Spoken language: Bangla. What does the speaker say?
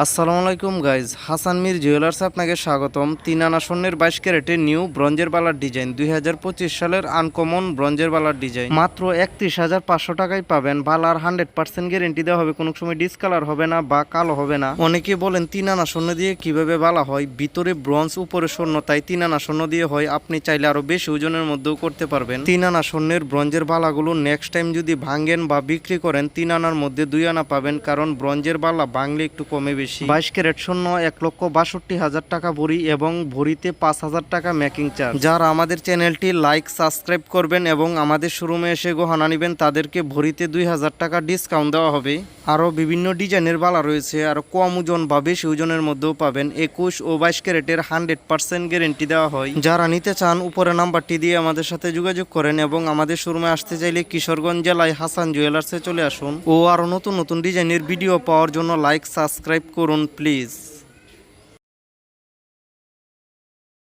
আসসালামু আলাইকুম গাইজ হাসান মির জুয়েলার্স আপনাকে স্বাগতম। তিন আনা স্বর্ণের বাইশ ক্যারেটের নিউ ব্রঞ্জের বালার ডিজাইন দুই হাজার পঁচিশ সালের আনকমন ব্রঞ্জের বালার ডিজাইন মাত্র একত্রিশ হাজার পাঁচশো টাকায় পাবেন। বালার হান্ড্রেড পার্সেন্ট গ্যারেন্টি দেওয়া হবে। কোনো সময় ডিসকালার হবে না বা কালো হবে না। অনেকে বলেন, তিন আনা স্বর্ণ দিয়ে কীভাবে বালা হয়? ভিতরে ব্রঞ্জ উপরে স্বর্ণ, তাই তিন আনা স্বর্ণ দিয়ে হয়। আপনি চাইলে আরও বেশি ওজনের মধ্যেও করতে পারবেন। তিন আনা স্বর্ণের ব্রঞ্জের বালাগুলো নেক্সট টাইম যদি ভাঙেন বা বিক্রি করেন, তিন আনার মধ্যে দুই আনা পাবেন। কারণ ব্রঞ্জের বালা বাংলে একটু কমে বেশি। বাইশ ক্যারেট শূন্য, এক লক্ষ বাষট্টি হাজার টাকা ভরি এবং ভরিতে পাঁচ হাজার টাকা মেকিং চার্জ। যারা আমাদের চ্যানেলটি লাইক, সাবস্ক্রাইব করবেন এবং আমাদের শোরুমে এসে গহনা নেবেন, তাদেরকে ভরিতে দুই হাজার টাকা ডিসকাউন্ট দেওয়া হবে। আরও বিভিন্ন ডিজাইনের বালা রয়েছে, আর কম ওজন বা বেশি ওজনের মধ্যেও পাবেন। একুশ ও বাইশ ক্যারেটের হান্ড্রেড পার্সেন্ট গ্যারেন্টি দেওয়া হয়। যারা নিতে চান, উপরে নাম্বারটি দিয়ে আমাদের সাথে যোগাযোগ করেন এবং আমাদের শোরুমে আসতে চাইলে কিশোরগঞ্জ জেলায় হাসান জুয়েলার্সে চলে আসুন। ও আরও নতুন নতুন ডিজাইনের ভিডিও পাওয়ার জন্য লাইক, সাবস্ক্রাইব করুন, প্লিজ।